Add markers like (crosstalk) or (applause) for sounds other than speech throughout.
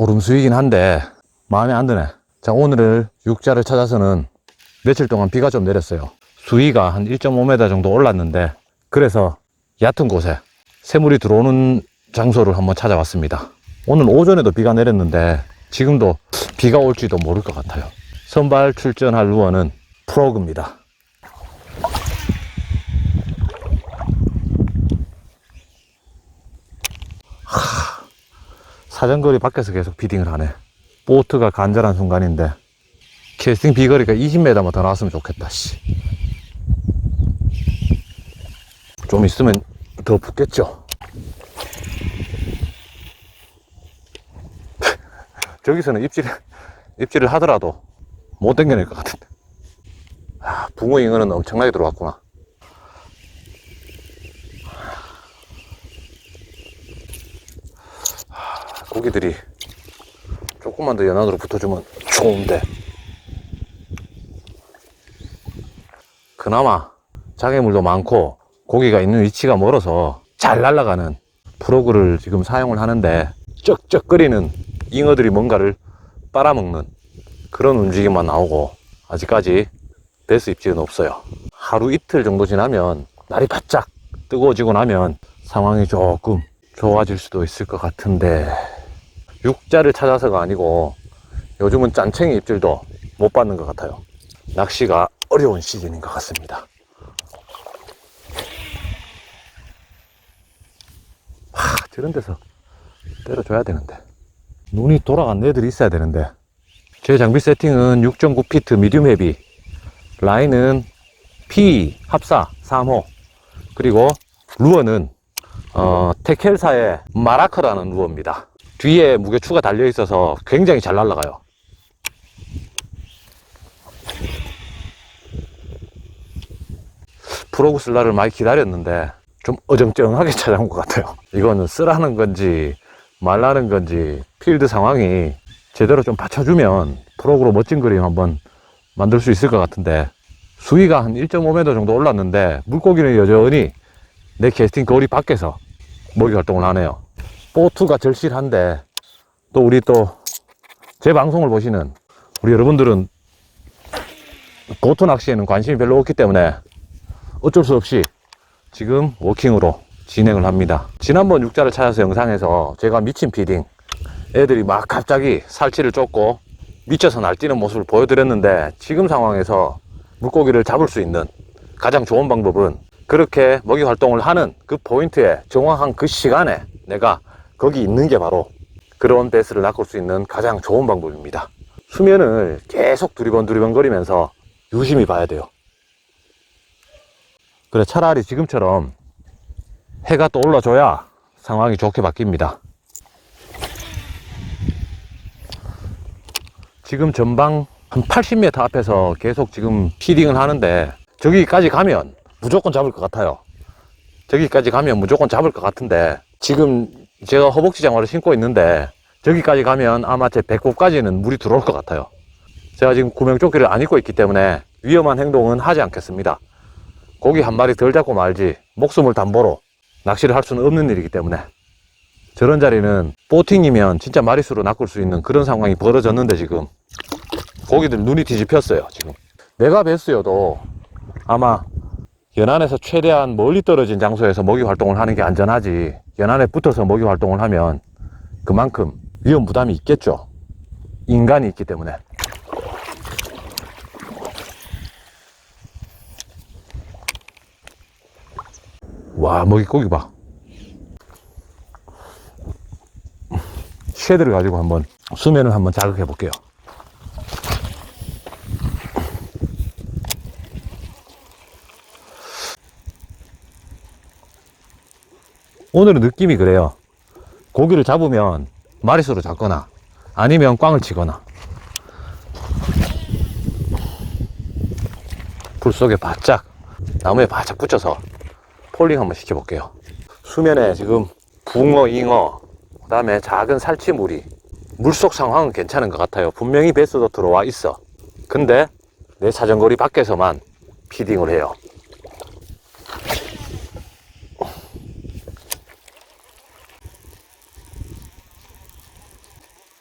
자, 오름수이긴 한데 마음에 안 드네. 자, 오늘 육자를 찾아서는 며칠 동안 비가 좀 내렸어요. 수위가 한 1.5m 정도 올랐는데 그래서 얕은 곳에 새물이 들어오는 장소를 한번 찾아왔습니다. 오늘 오전에도 비가 내렸는데 지금도 비가 올지도 모를 것 같아요. 선발 출전할 루어는 프로그입니다. 하, 사정거리 밖에서 계속 비딩을 하네. 보트가 간절한 순간인데 캐스팅 비거리가 20m만 더 나왔으면 좋겠다. 씨. 좀 있으면 더 붙겠죠. (laughs) 저기서는 입질, 입질을 하더라도 못 당겨낼 것 같은데. 아, 붕어 잉어는 엄청나게 들어왔구나. 고기들이 조금만 더 연안으로 붙어주면 좋은데. 그나마 장애물도 많고 고기가 있는 위치가 멀어서 잘 날아가는 프로그를 지금 사용을 하는데 쩍쩍거리는 잉어들이 뭔가를 빨아먹는 그런 움직임만 나오고 아직까지 베스 입질은 없어요. 하루 이틀 정도 지나면 날이 바짝 뜨거워지고 나면 상황이 조금 좋아질 수도 있을 것 같은데 육자를 찾아서가 아니고 요즘은 짠챙이 입질도 못 받는 것 같아요. 낚시가 어려운 시즌인 것 같습니다. 하, 저런 데서 때려줘야 되는데. 눈이 돌아간 애들이 있어야 되는데. 제 장비 세팅은 6.9피트 미디움 헤비. 라인은 P 합사 3호. 그리고 루어는 어, 테켈사의 마라커라는 루어입니다. 뒤에 무게추가 달려 있어서 굉장히 잘 날아가요. 프로그 쓸라를 많이 기다렸는데 좀 어정쩡하게 (laughs) 찾아온 것 같아요. 이거는 쓰라는 건지 말라는 건지 필드 상황이 제대로 좀 받쳐주면 프로그로 멋진 그림 한번 만들 수 있을 것 같은데 수위가 한 1.5m 정도 올랐는데 물고기는 여전히 내 캐스팅 거리 밖에서 먹이 활동을 하네요. 보트가 절실한데 또 우리 또 제 방송을 보시는 우리 여러분들은 보트 낚시에는 관심이 별로 없기 때문에 어쩔 수 없이 지금 워킹으로 진행을 합니다. 지난번 육자를 찾아서 영상에서 제가 미친 피딩 애들이 막 갑자기 살치를 쫓고 미쳐서 날뛰는 모습을 보여드렸는데 지금 상황에서 물고기를 잡을 수 있는 가장 좋은 방법은 그렇게 먹이 활동을 하는 그 포인트에 정확한 그 시간에 내가 거기 있는 게 바로 그런 베스를 낚을 수 있는 가장 좋은 방법입니다. 수면을 계속 두리번 두리번 거리면서 유심히 봐야 돼요. 그래 차라리 지금처럼 해가 또 올라줘야 상황이 좋게 바뀝니다. 지금 전방 한 80m 앞에서 계속 지금 피딩을 하는데 저기까지 가면 무조건 잡을 것 같아요. 저기까지 가면 무조건 잡을 것 같은데 지금 제가 허벅지 장화를 신고 있는데 저기까지 가면 아마 제 배꼽까지는 물이 들어올 것 같아요. 제가 지금 구명조끼를 안 입고 있기 때문에 위험한 행동은 하지 않겠습니다. 고기 한 마리 덜 잡고 말지 목숨을 담보로 낚시를 할 수는 없는 일이기 때문에 저런 자리는 보팅이면 진짜 마리수로 낚을 수 있는 그런 상황이 벌어졌는데 지금 고기들 눈이 뒤집혔어요 지금 내가 뵀어도 아마 연안에서 최대한 멀리 떨어진 장소에서 먹이 활동을 하는 게 안전하지 연안에 붙어서 먹이 활동을 하면 그만큼 위험 부담이 있겠죠. 인간이 있기 때문에. 와 먹이 고기 봐. 쉐드를 가지고 한번 수면을 한번 자극해 볼게요 오늘은 느낌이 그래요 고기를 잡으면 마리수로 잡거나 아니면 꽝을 치거나 불 속에 바짝 나무에 바짝 붙여서 폴링 한번 시켜볼게요. 수면에 지금 붕어, 잉어, 그 다음에 작은 살치물이 물속 상황은 괜찮은 것 같아요. 분명히 베스도 들어와 있어. 근데 내 사정거리 밖에서만 피딩을 해요.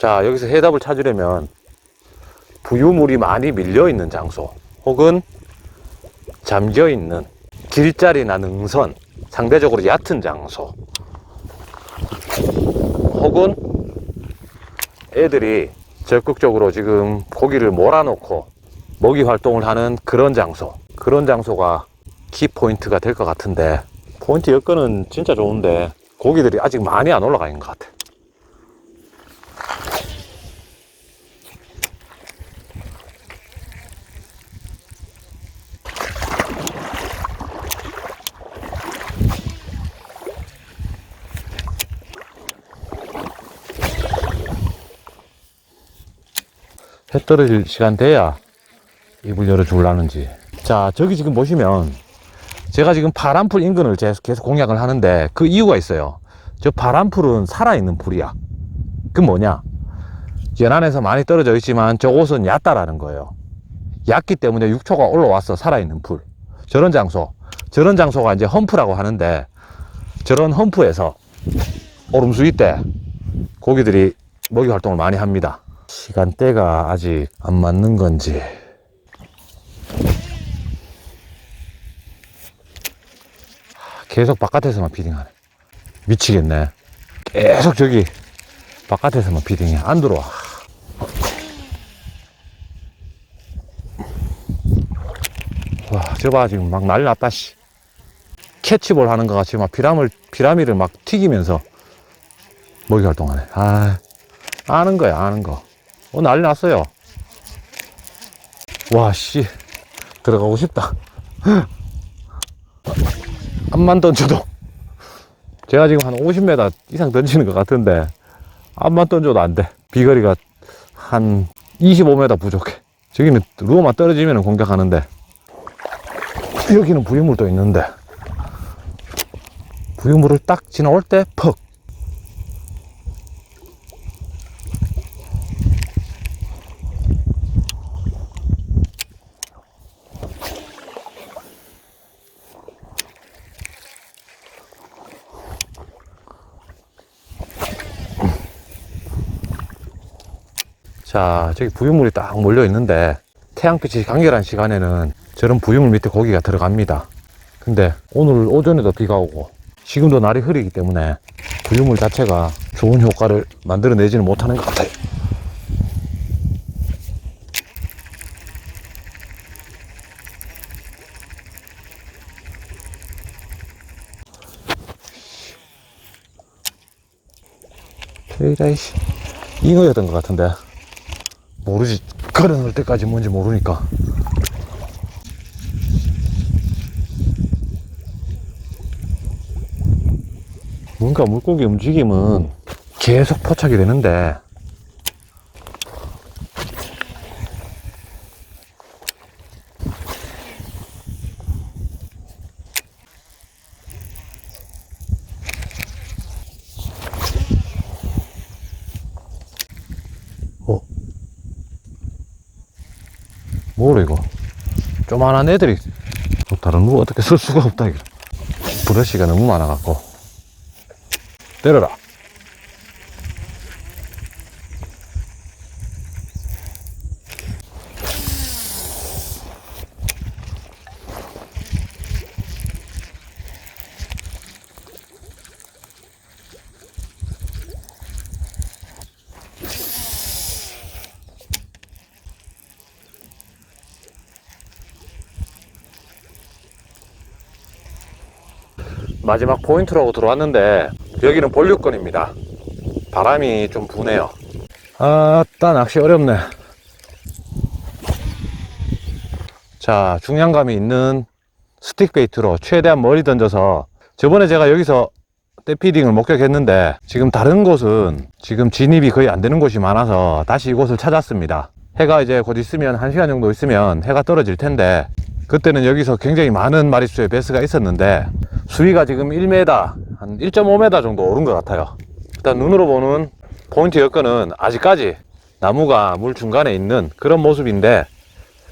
자, 여기서 해답을 찾으려면 부유물이 많이 밀려 있는 장소 혹은 잠겨 있는 길자리나 능선 상대적으로 얕은 장소 혹은 애들이 적극적으로 지금 고기를 몰아놓고 먹이 활동을 하는 그런 장소. 그런 장소가 키포인트가 될 것 같은데 포인트 여건은 진짜 좋은데 고기들이 아직 많이 안 올라가 있는 것 같아 떨어질 시간 돼야 입을 열어주려는지. 자, 저기 지금 보시면 제가 지금 파란풀 인근을 계속, 공략을 하는데 그 이유가 있어요. 저 파란풀은 살아있는 풀이야. 그 뭐냐? 연안에서 많이 떨어져 있지만 저곳은 얕다라는 거예요. 얕기 때문에 육초가 올라와서 살아있는 풀. 저런 장소. 저런 장소가 이제 험프라고 하는데 저런 험프에서 오름수위 때 고기들이 먹이 활동을 많이 합니다. 시간대가 아직 안 맞는 건지. 계속 바깥에서만 피딩하네. 미치겠네. 계속 저기 바깥에서만 피딩해. 안 들어와. 와, 저봐 지금 막 난리 났다, 씨. 캐치볼 하는 것 같이 막 피라미를, 피라미를 막 튀기면서 먹이 활동하네. 아, 아는 거야, 아는 거. 어, 난리 났어요. 와, 씨. 들어가고 싶다. (gasps) 암만 던져도. 제가 지금 한 50m 이상 던지는 것 같은데, 암만 던져도 안 돼. 비거리가 한 25m 부족해. 저기는 루어만 떨어지면 공격하는데, 여기는 부유물도 있는데, 부유물을 딱 지나올 때, 퍽. 자, 저기 부유물이 딱 몰려 있는데 태양빛이 강렬한 시간에는 저런 부유물 밑에 고기가 들어갑니다. 근데 오늘 오전에도 비가 오고 지금도 날이 흐리기 때문에 부유물 자체가 좋은 효과를 만들어내지는 못하는 것 같아요. 에이라이씨 잉어였던 것 같은데 모르지. 걸어 넣을 때까지 뭔지 모르니까. 뭔가 물고기 움직임은 계속 포착이 되는데 뭐래 이거? 조만한 애들이 또 다른 거 어떻게 쓸 수가 없다 이거. 브러쉬가 너무 많아갖고. 때려라 마지막 포인트라고 들어왔는데 여기는 본류권입니다. 바람이 좀 부네요. 아따 낚시 어렵네. 자 중량감이 있는 스틱 베이트로 최대한 멀리 던져서 저번에 제가 여기서 떼피딩을 목격했는데 지금 다른 곳은 지금 진입이 거의 안 되는 곳이 많아서 다시 이곳을 찾았습니다. 해가 이제 곧 있으면 1시간 정도 있으면 해가 떨어질 텐데 그때는 여기서 굉장히 많은 마리수의 베스가 있었는데 수위가 지금 1m, 한 1.5m 정도 오른 것 같아요. 일단 눈으로 보는 포인트 여건은 아직까지 나무가 물 중간에 있는 그런 모습인데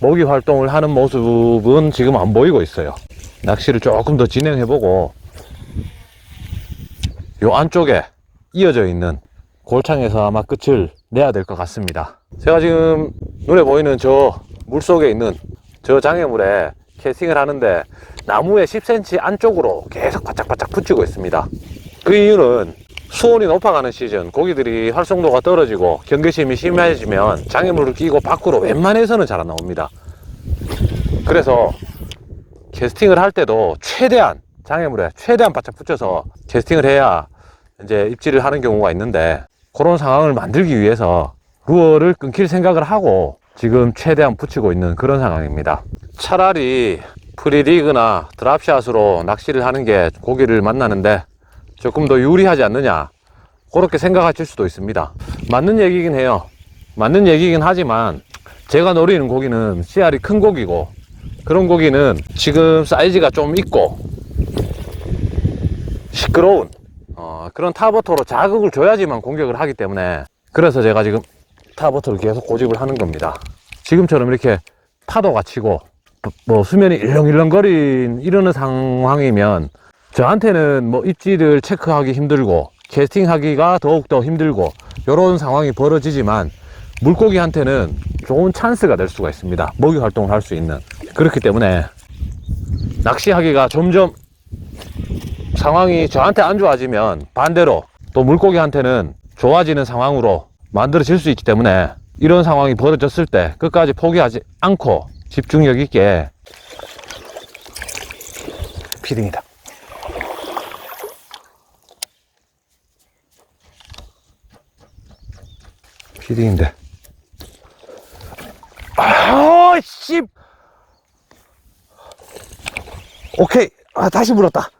먹이 활동을 하는 모습은 지금 안 보이고 있어요. 낚시를 조금 더 진행해 보고 요 안쪽에 이어져 있는 골창에서 아마 끝을 내야 될 것 같습니다. 제가 지금 눈에 보이는 저 물속에 있는 저 장애물에 캐스팅을 하는데 나무의 10cm 안쪽으로 계속 바짝바짝 붙이고 있습니다. 그 이유는 수온이 높아가는 시즌 고기들이 활성도가 떨어지고 경계심이 심해지면 장애물을 끼고 밖으로 웬만해서는 잘 안 나옵니다. 그래서 캐스팅을 할 때도 최대한 장애물에 최대한 바짝 붙여서 캐스팅을 해야 이제 입질을 하는 경우가 있는데 그런 상황을 만들기 위해서 루어를 끊길 생각을 하고 지금 최대한 붙이고 있는 그런 상황입니다. 차라리 프리리그나 드랍샷으로 낚시를 하는 게 고기를 만나는데 조금 더 유리하지 않느냐 그렇게 생각하실 수도 있습니다. 맞는 얘기긴 해요. 맞는 얘기긴 하지만 제가 노리는 고기는 씨알이 큰 고기고 그런 고기는 지금 사이즈가 좀 있고 시끄러운 어, 그런 타버터로 자극을 줘야지만 공격을 하기 때문에 그래서 제가 지금 타버터를 계속 고집을 하는 겁니다. 지금처럼 이렇게 파도가 치고 뭐 수면이 일렁일렁거린 이러는 상황이면 저한테는 뭐 입질을 체크하기 힘들고 캐스팅하기가 더욱더 힘들고 이런 상황이 벌어지지만 물고기한테는 좋은 찬스가 될 수가 있습니다. 먹이 활동을 할 수 있는 그렇기 때문에 낚시하기가 점점 상황이 저한테 안 좋아지면 반대로 또 물고기한테는 좋아지는 상황으로 만들어질 수 있기 때문에 이런 상황이 벌어졌을 때 끝까지 포기하지 않고 집중력 있게 피딩이다. 피딩인데. 아, 씨. 오케이. 아, 다시 물었다.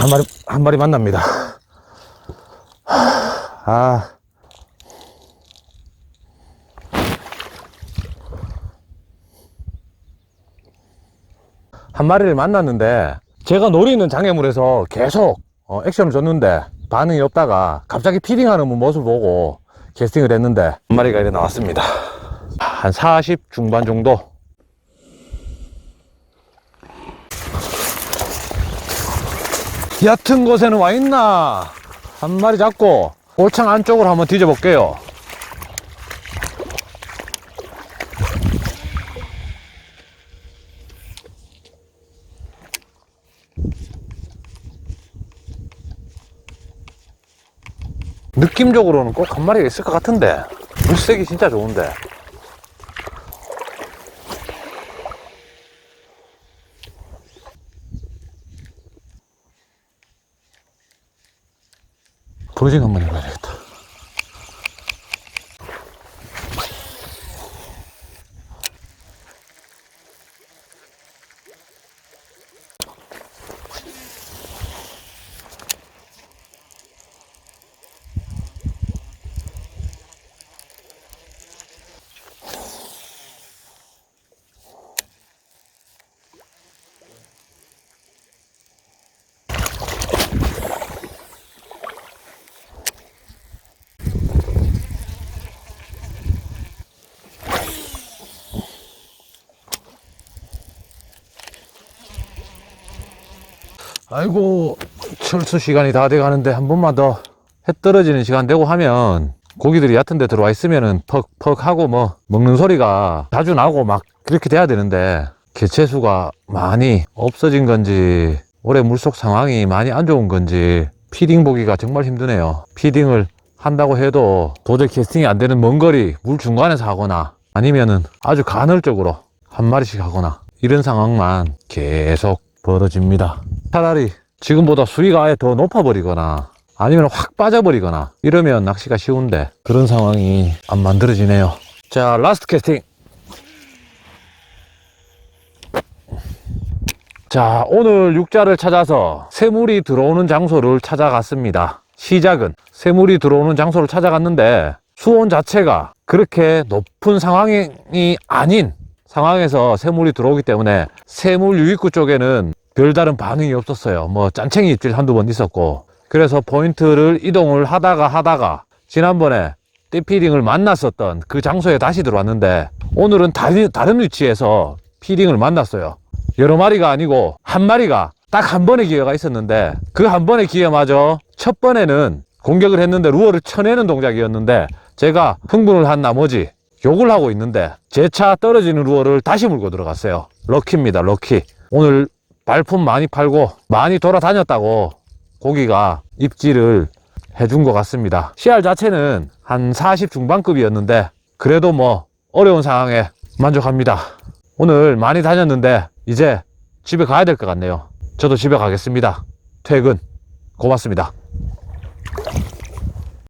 한 마리, 한 마리 만납니다. 아. 한 마리를 만났는데, 제가 노리는 장애물에서 계속 어, 액션을 줬는데, 반응이 없다가 갑자기 피딩하는 모습을 보고 캐스팅을 했는데, 한 마리가 이렇게 나왔습니다. 한 40 중반 정도? 얕은 곳에는 와 있나? 한 마리 잡고 올창 안쪽으로 한번 뒤져볼게요. 느낌적으로는 꼭 한 마리가 있을 것 같은데 물색이 진짜 좋은데 브로징 한번 해봐야 되겠다 아이고 철수 시간이 다 돼 가는데 한 번만 더 해 떨어지는 시간 되고 하면 고기들이 얕은 데 들어와 있으면은 퍽퍽 하고 뭐 먹는 소리가 자주 나고 막 그렇게 돼야 되는데 개체수가 많이 없어진 건지 올해 물속 상황이 많이 안 좋은 건지 피딩 보기가 정말 힘드네요. 피딩을 한다고 해도 도저히 캐스팅이 안 되는 먼 거리 물 중간에서 하거나 아니면은 아주 간헐적으로 한 마리씩 하거나 이런 상황만 계속 벌어집니다. 차라리 지금보다 수위가 아예 더 높아버리거나 아니면 확 빠져버리거나 이러면 낚시가 쉬운데 그런 상황이 안 만들어지네요. 자, 라스트 캐스팅. 자, 오늘 육자를 찾아서 새물이 들어오는 장소를 찾아갔습니다. 시작은 새물이 들어오는 장소를 찾아갔는데 수온 자체가 그렇게 높은 상황이 아닌 상황에서 새물이 들어오기 때문에 새물 유입구 쪽에는 별다른 반응이 없었어요. 뭐 짠챙이 입질 한두 번 있었고 그래서 포인트를 이동을 하다가 하다가 지난번에 띠피딩을 만났었던 그 장소에 다시 들어왔는데 오늘은 다른, 다른 위치에서 피딩을 만났어요. 여러 마리가 아니고 한 마리가 딱 한 번의 기회가 있었는데 그 한 번의 기회마저 첫 번에는 공격을 했는데 루어를 쳐내는 동작이었는데 제가 흥분을 한 나머지 욕을 하고 있는데 제 차 떨어지는 루어를 다시 물고 들어갔어요. 럭키입니다, 럭키. 오늘 발품 많이 팔고 많이 돌아다녔다고 고기가 입질을 해준 것 같습니다. CR 자체는 한 40 중반급이었는데 그래도 뭐 어려운 상황에 만족합니다. 오늘 많이 다녔는데 이제 집에 가야 될 것 같네요. 저도 집에 가겠습니다. 퇴근. 고맙습니다.